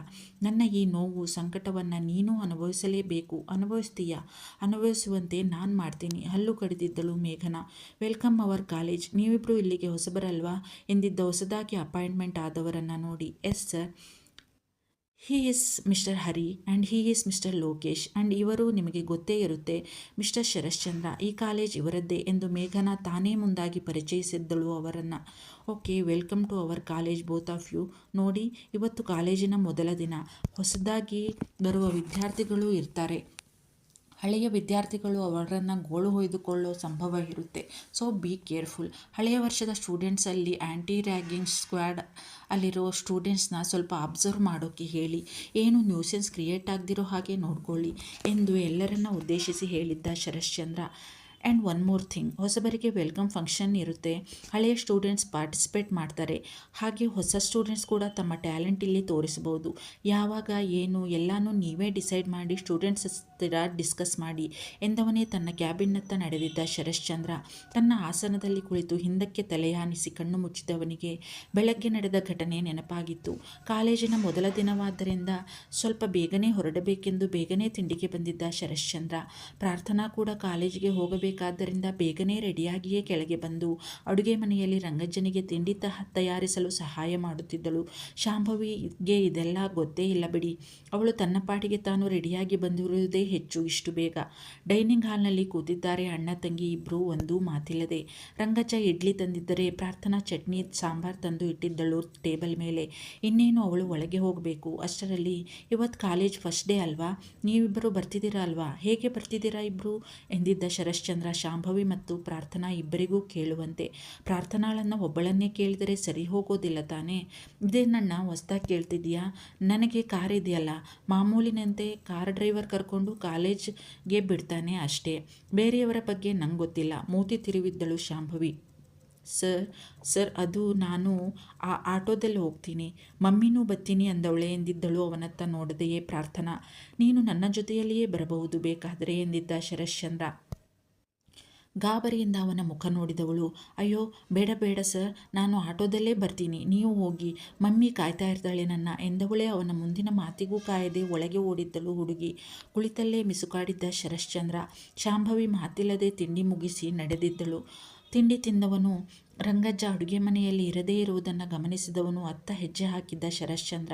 Speaker 1: ನನ್ನ ಈ ನೋವು ಸಂಕಟವನ್ನು ನೀನು ಅನುಭವಿಸಲೇಬೇಕು. ಅನುಭವಿಸ್ತೀಯ? ಅನುಭವಿಸುವಂತೆ ನಾನು ಮಾಡ್ತೀನಿ. ಹಲ್ಲು ಕಡಿದಿದ್ದಳು ಮೇಘನ. Welcome our college. ನೀವಿಬ್ಬರು ಇಲ್ಲಿಗೆ ಹೊಸಬರಲ್ವಾ? ಎಂದಿದ್ದ ಹೊಸದಾಗಿ ಅಪಾಯಿಂಟ್ಮೆಂಟ್ ಆದವರನ್ನು ನೋಡಿ. Yes sir. He is mister Hari and he is mister Lokesh and ಇವರು ನಿಮಗೆ ಗೊತ್ತೇ ಇರುತ್ತೆ. ಮಿಸ್ಟರ್ ಶರಶ್ಚಂದ್ರ ಈ ಕಾಲೇಜ್ ಇವರದ್ದೇ ಎಂದು ಮೇಘನಾ ತಾನೇ ಮುಂದಾಗಿ ಪರಿಚಯಿಸಿದ್ದಳು ಅವರನ್ನು. Okay welcome to our college both of you ನೋಡಿ, ಇವತ್ತು ಕಾಲೇಜಿನ ಮೊದಲ ದಿನ. ಹೊಸದಾಗಿ ಬರುವ ವಿದ್ಯಾರ್ಥಿಗಳು ಇರ್ತಾರೆ. ಹಳೆಯ ವಿದ್ಯಾರ್ಥಿಗಳು ಅವರನ್ನು ಗೋಳು ಹೊಯ್ದುಕೊಳ್ಳೋ ಸಂಭವ ಇರುತ್ತೆ. ಸೊ ಬಿ ಕೇರ್ಫುಲ್ ಹಳೆಯ ವರ್ಷದ ಸ್ಟೂಡೆಂಟ್ಸಲ್ಲಿ ಆ್ಯಂಟಿ ರ್ಯಾಗಿಂಗ್ ಸ್ಕ್ವಾಡ್ ಅಲ್ಲಿರೋ ಸ್ಟೂಡೆಂಟ್ಸ್ನ ಸ್ವಲ್ಪ ಅಬ್ಸರ್ವ್ ಮಾಡೋಕ್ಕೆ ಹೇಳಿ. ಏನು ನ್ಯೂಸೆನ್ಸ್ ಕ್ರಿಯೇಟ್ ಆಗದಿರೋ ಹಾಗೆ ನೋಡ್ಕೊಳ್ಳಿ ಎಂದು ಎಲ್ಲರನ್ನ ಉದ್ದೇಶಿಸಿ ಹೇಳಿದ್ದ Sharashchandra. And one more thing ಹೊಸಬರಿಗೆ welcome function ಇರುತ್ತೆ. ಹಳೆಯ ಸ್ಟೂಡೆಂಟ್ಸ್ ಪಾರ್ಟಿಸಿಪೇಟ್ ಮಾಡ್ತಾರೆ. ಹಾಗೆ ಹೊಸ ಸ್ಟೂಡೆಂಟ್ಸ್ ಕೂಡ ತಮ್ಮ ಟ್ಯಾಲೆಂಟ್ ಇಲ್ಲಿ ತೋರಿಸಬಹುದು. ಯಾವಾಗ, ಏನು, ಎಲ್ಲನೂ ನೀವೇ ಡಿಸೈಡ್ ಮಾಡಿ ಸ್ಟೂಡೆಂಟ್ಸ್ ಹತ್ತಿರ ಡಿಸ್ಕಸ್ ಮಾಡಿ ಎಂದವನೇ ತನ್ನ ಕ್ಯಾಬಿನ್ನತ್ತ ನಡೆದಿದ್ದ ಶರಶ್ಚಂದ್ರ ತನ್ನ ಆಸನದಲ್ಲಿ ಕುಳಿತು ಹಿಂದಕ್ಕೆ ತಲೆಯಾನಿಸಿ ಕಣ್ಣು ಮುಚ್ಚಿದವನಿಗೆ ಬೆಳಗ್ಗೆ ನಡೆದ ಘಟನೆ ನೆನಪಾಗಿತ್ತು. ಕಾಲೇಜಿನ ಮೊದಲ ದಿನವಾದ್ದರಿಂದ ಸ್ವಲ್ಪ ಬೇಗನೆ ಹೊರಡಬೇಕೆಂದು ಬೇಗನೆ ತಿಂಡಿಗೆ ಬಂದಿದ್ದ ಶರಶ್ಚಂದ್ರ ಪ್ರಾರ್ಥನಾ ಕೂಡ ಕಾಲೇಜಿಗೆ ಹೋಗಬೇಕು ಬೇಕಾದ್ದರಿಂದ ಬೇಗನೆ ರೆಡಿಯಾಗಿಯೇ ಕೆಳಗೆ ಬಂದು ಅಡುಗೆ ಮನೆಯಲ್ಲಿ ರಂಗಜ್ಜನಿಗೆ ತಿಂಡಿ ತ, ತಯಾರಿಸಲು ಸಹಾಯ ಮಾಡುತ್ತಿದ್ದಳು. ಶಾಂಭವಿಗೆ ಇದೆಲ್ಲ ಗೊತ್ತೇ ಇಲ್ಲ ಬಿಡಿ. ಅವಳು ತನ್ನ ಪಾಟಿಗೆ ತಾನು ರೆಡಿಯಾಗಿ ಬಂದಿರುವುದೇ ಹೆಚ್ಚು ಇಷ್ಟು ಬೇಗ. ಡೈನಿಂಗ್ ಹಾಲ್ನಲ್ಲಿ ಕೂತಿದ್ದಾರೆ ಅಣ್ಣ, ತಂಗಿ ಇಬ್ಬರು ಒಂದೂ ಮಾತಿಲ್ಲದೆ. ರಂಗಜ್ಜ ಇಡ್ಲಿ ತಂದಿದ್ದರೆ ಪ್ರಾರ್ಥನಾ ಚಟ್ನಿ, ಸಾಂಬಾರ್ ತಂದು ಇಟ್ಟಿದ್ದಳು ಟೇಬಲ್ ಮೇಲೆ. ಇನ್ನೇನು ಅವಳು ಒಳಗೆ ಹೋಗಬೇಕು? ಅಷ್ಟರಲ್ಲಿ ಇವತ್ತು ಕಾಲೇಜ್ ಫಸ್ಟ್ ಡೇ ಅಲ್ವಾ? ನೀವಿಬ್ಬರು ಬರ್ತಿದ್ದೀರಾ ಅಲ್ವಾ? ಹೇಗೆ ಬರ್ತಿದ್ದೀರಾ ಇಬ್ಬರು ಎಂದಿದ್ದ ಶರಶ್ಚಂದ್ರ. ಶಾಂಭವಿ ಮತ್ತು ಪ್ರಾರ್ಥನಾ ಇಬ್ಬರಿಗೂ ಕೇಳುವಂತೆ. ಪ್ರಾರ್ಥನಾಳನ್ನು ಒಬ್ಬಳನ್ನೇ ಕೇಳಿದರೆ ಸರಿ ಹೋಗೋದಿಲ್ಲ ತಾನೇ? ಇದೇ ನನ್ನ ಹೊಸ್ದಾಗಿ ಕೇಳ್ತಿದ್ಯಾ ನನಗೆ ಕಾರ್ ಇದೆಯಲ್ಲ? ಮಾಮೂಲಿನಂತೆ ಕಾರ್ ಡ್ರೈವರ್ ಕರ್ಕೊಂಡು ಕಾಲೇಜ್ಗೆ ಬಿಡ್ತಾನೆ ಅಷ್ಟೇ. ಬೇರೆಯವರ ಬಗ್ಗೆ ನಂಗೆ ಗೊತ್ತಿಲ್ಲ. ಮೂತಿ ತಿರುವಿದ್ದಳು ಶಾಂಭವಿ. ಸರ್ ಸರ್, ಅದು ನಾನು ಆ ಆಟೋದಲ್ಲಿ ಹೋಗ್ತೀನಿ. ಮಮ್ಮಿನೂ ಬತ್ತೀನಿ ಅಂದವಳೆ ಎಂದಿದ್ದಳು ಅವನತ್ತ ನೋಡದೆಯೇ ಪ್ರಾರ್ಥನಾ. ನೀನು ನನ್ನ ಜೊತೆಯಲ್ಲಿಯೇ ಬರಬಹುದು ಬೇಕಾದರೆ ಎಂದಿದ್ದ ಶರಶ್ಚಂದ್ರ. ಗಾಬರಿಯಿಂದ ಅವನ ಮುಖ ನೋಡಿದವಳು, ಅಯ್ಯೋ, ಬೇಡ ಬೇಡ ಸರ್, ನಾನು ಆಟೋದಲ್ಲೇ ಬರ್ತೀನಿ, ನೀವು ಹೋಗಿ. ಮಮ್ಮಿ ಕಾಯ್ತಾ ಇರ್ತಾಳೆ ನನ್ನ, ಎಂದವಳೇ ಅವನ ಮುಂದಿನ ಮಾತಿಗೂ ಕಾಯದೆ ಒಳಗೆ ಓಡಿದ್ದಳು ಹುಡುಗಿ. ಕುಳಿತಲ್ಲೇ ಮಿಸುಕಾಡಿದ್ದ ಶರಶ್ಚಂದ್ರ, ಶಾಂಭವಿ, ಮಾತಿಲ್ಲದೆ ತಿಂಡಿ ಮುಗಿಸಿ ನಡೆದಿದ್ದಳು. ತಿಂಡಿ ತಿಂದವನು ರಂಗಜ್ಜ ಅಡುಗೆ ಮನೆಯಲ್ಲಿ ಇರದೇ ಇರುವುದನ್ನು ಗಮನಿಸಿದವನು ಅತ್ತ ಹೆಜ್ಜೆ ಹಾಕಿದ್ದ ಶರಶ್ಚಂದ್ರ,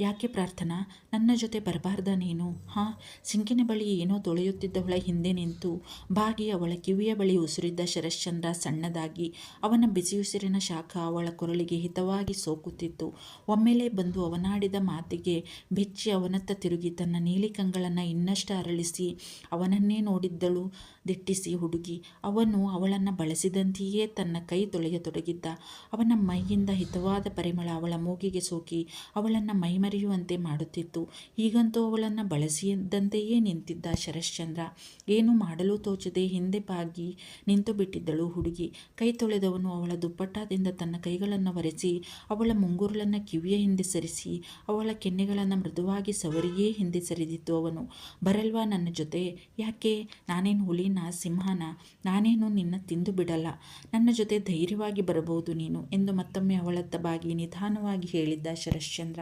Speaker 1: ಯಾಕೆ ಪ್ರಾರ್ಥನಾ? ನನ್ನ ಜೊತೆ ಬರಬಾರ್ದ ನೀನು? ಹಾಂ, ಸಿಂಕಿನ ಬಳಿ ಏನೋ ತೊಳೆಯುತ್ತಿದ್ದವಳ ಹಿಂದೆ ನಿಂತು ಬಾಗಿ ಅವಳ ಕಿವಿಯ ಬಳಿ ಉಸಿರಿದ್ದ ಶರಶ್ಚಂದ್ರ ಸಣ್ಣದಾಗಿ ಅವನ ಬಿಸಿಯುಸಿರಿನ ಶಾಖ ಅವಳ ಕೊರಳಿಗೆ ಹಿತವಾಗಿ ಸೋಕುತ್ತಿತ್ತು. ಒಮ್ಮೆಲೇ ಬಂದು ಅವನಾಡಿದ ಮಾತಿಗೆ ಬೆಚ್ಚಿ ಅವನತ್ತ ತಿರುಗಿ ತನ್ನ ನೀಲಿ ಕಂಗಳನ್ನು ಇನ್ನಷ್ಟು ಅರಳಿಸಿ ಅವನನ್ನೇ ನೋಡಿದ್ದಳು ದಿಟ್ಟಿಸಿ ಹುಡುಗಿ. ಅವನು ಅವಳನ್ನು ಬಳಸಿದಂತೆಯೇ ತನ್ನ ಕೈ ತೊಳೆಯತೊಡಗಿದ್ದ ಅವನ ಮೈಯಿಂದ ಹಿತವಾದ ಪರಿಮಳ ಅವಳ ಮೂಗಿಗೆ ಸೋಕಿ ಅವಳನ್ನು ಮೈಮರೆಯುವಂತೆ ಮಾಡುತ್ತಿತ್ತು. ಈಗಂತೂ ಅವಳನ್ನು ಬಳಸಿದಂತೆಯೇ ನಿಂತಿದ್ದ ಶರಶ್ಚಂದ್ರ. ಏನು ಮಾಡಲು ತೋಚದೆ ಹಿಂದೆ ಬಾಗಿ ನಿಂತು ಬಿಟ್ಟಿದ್ದಳು ಹುಡುಗಿ. ಕೈ ತೊಳೆದವನು ಅವಳ ದುಪ್ಪಟ್ಟಾದಿಂದ ತನ್ನ ಕೈಗಳನ್ನು ಒರೆಸಿ ಅವಳ ಮುಂಗುರುಳನ್ನು ಕಿವಿಯ ಹಿಂದೆ ಸರಿಸಿ ಅವಳ ಕೆನ್ನೆಗಳನ್ನು ಮೃದುವಾಗಿ ಸವರಿಯೇ ಹಿಂದೆ ಸರಿದಿತ್ತು ಅವನು. ಬರಲ್ವಾ ನನ್ನ ಜೊತೆ? ಯಾಕೆ? ನಾನೇನು ಹುಲಿನ, ಸಿಂಹನ? ನಾನೇನು ನಿನ್ನ ತಿಂದು ಬಿಡಲ್ಲ? ನನ್ನ ಜೊತೆ ಧೈರ್ಯವಾಗಿ ಬರಬಹುದು ನೀನು ಎಂದು ಮತ್ತೊಮ್ಮೆ ಅವಳತ್ತ ಬಾಗಿ ನಿಧಾನವಾಗಿ ಹೇಳಿದ್ದ ಶರಶ್ಚಂದ್ರ.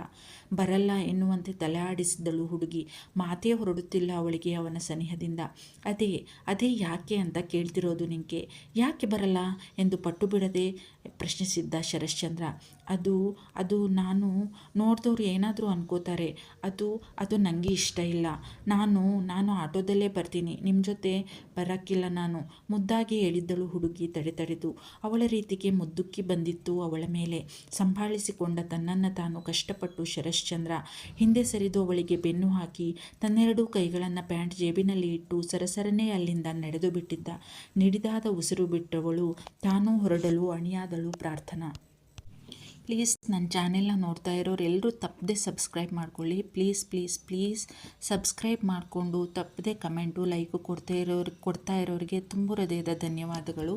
Speaker 1: ಬರಲ್ಲ ಎನ್ನುವಂತೆ ತಲೆ ಆಡಿಸಿದ್ದಳು ಹುಡುಗಿ. ಮಾತೇ ಹೊರಡುತ್ತಿಲ್ಲ ಅವಳಿಗೆ ಅವನ ಸನಿಹದಿಂದ. ಅದೇ ಅದೇ ಯಾಕೆ ಅಂತ ಕೇಳ್ತಿರೋದು ನಿಂಕೆ? ಯಾಕೆ ಬರಲ್ಲ? ಎಂದು ಪಟ್ಟು ಬಿಡದೆ ಪ್ರಶ್ನಿಸಿದ್ದ ಶರಶ್ಚಂದ್ರ. ಅದು ಅದು ನಾನು ನೋಡಿದವ್ರು ಏನಾದರೂ ಅನ್ಕೋತಾರೆ. ಅದು ಅದು ನನಗೆ ಇಷ್ಟ ಇಲ್ಲ. ನಾನು ನಾನು ಆಟೋದಲ್ಲೇ ಬರ್ತೀನಿ. ನಿಮ್ಮ ಜೊತೆ ಬರೋಕ್ಕಿಲ್ಲ ನಾನು. ಮುದ್ದಾಗಿ ಹೇಳಿದ್ದಳು ಹುಡುಗಿ ತಡೆ ತಡೆದು. ಅವಳ ರೀತಿಗೆ ಮುದ್ದುಕ್ಕಿ ಬಂದಿತ್ತು ಅವಳ ಮೇಲೆ. ಸಂಭಾಳಿಸಿಕೊಂಡ ತನ್ನನ್ನು ತಾನು ಕಷ್ಟಪಟ್ಟು ಶರಶ್ಚಂದ್ರ ಹಿಂದೆ ಸರಿದು ಅವಳಿಗೆ ಬೆನ್ನು ಹಾಕಿ ತನ್ನೆರಡೂ ಕೈಗಳನ್ನು ಪ್ಯಾಂಟ್ ಜೇಬಿನಲ್ಲಿ ಇಟ್ಟು ಸರಸರನೇ ಅಲ್ಲಿಂದ ನಡೆದು ಬಿಟ್ಟಿದ್ದ. ನಿಡಿದಾದ ಉಸಿರು ಬಿಟ್ಟವಳು ತಾನೂ ಹೊರಡಲು ಅಣಿಯಾದಳು ಪ್ರಾರ್ಥನಾ. ಪ್ಲೀಸ್ ನನ್ನ ಚಾನೆಲ್ನ ನೋಡ್ತಾ ಇರೋರು ಎಲ್ಲರೂ ತಪ್ಪದೆ ಸಬ್ಸ್ಕ್ರೈಬ್ ಮಾಡ್ಕೊಳ್ಳಿ. ಪ್ಲೀಸ್ ಪ್ಲೀಸ್ ಪ್ಲೀಸ್ ಸಬ್ಸ್ಕ್ರೈಬ್ ಮಾಡಿಕೊಂಡು ತಪ್ಪದೆ ಕಮೆಂಟು ಲೈಕು ಕೊಡ್ತಾ ಇರೋರು, ಕೊಡ್ತಾ ಇರೋರಿಗೆ ತುಂಬ ಹೃದಯದ ಧನ್ಯವಾದಗಳು.